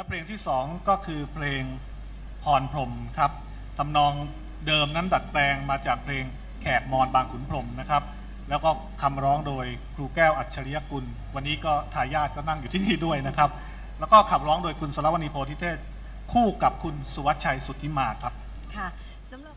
และเพลงที่สองก็คือเพลงพรพรมครับทำนองเดิมนั้นดัดแปลงมาจากเพลงแขกมอนบางขุนพรมนะครับ แล้วก็คำร้องโดยครูแก้วอัจฉริยกุล วันนี้ก็ทายาทก็นั่งอยู่ที่นี่ด้วยนะครับ แล้วก็ขับร้องโดยคุณสรวณีโพธิเทศ คู่กับคุณสุวัชชัยสุทธิมาครับ ค่ะสำหรับ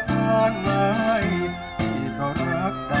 านไม้ที่เขารักกัน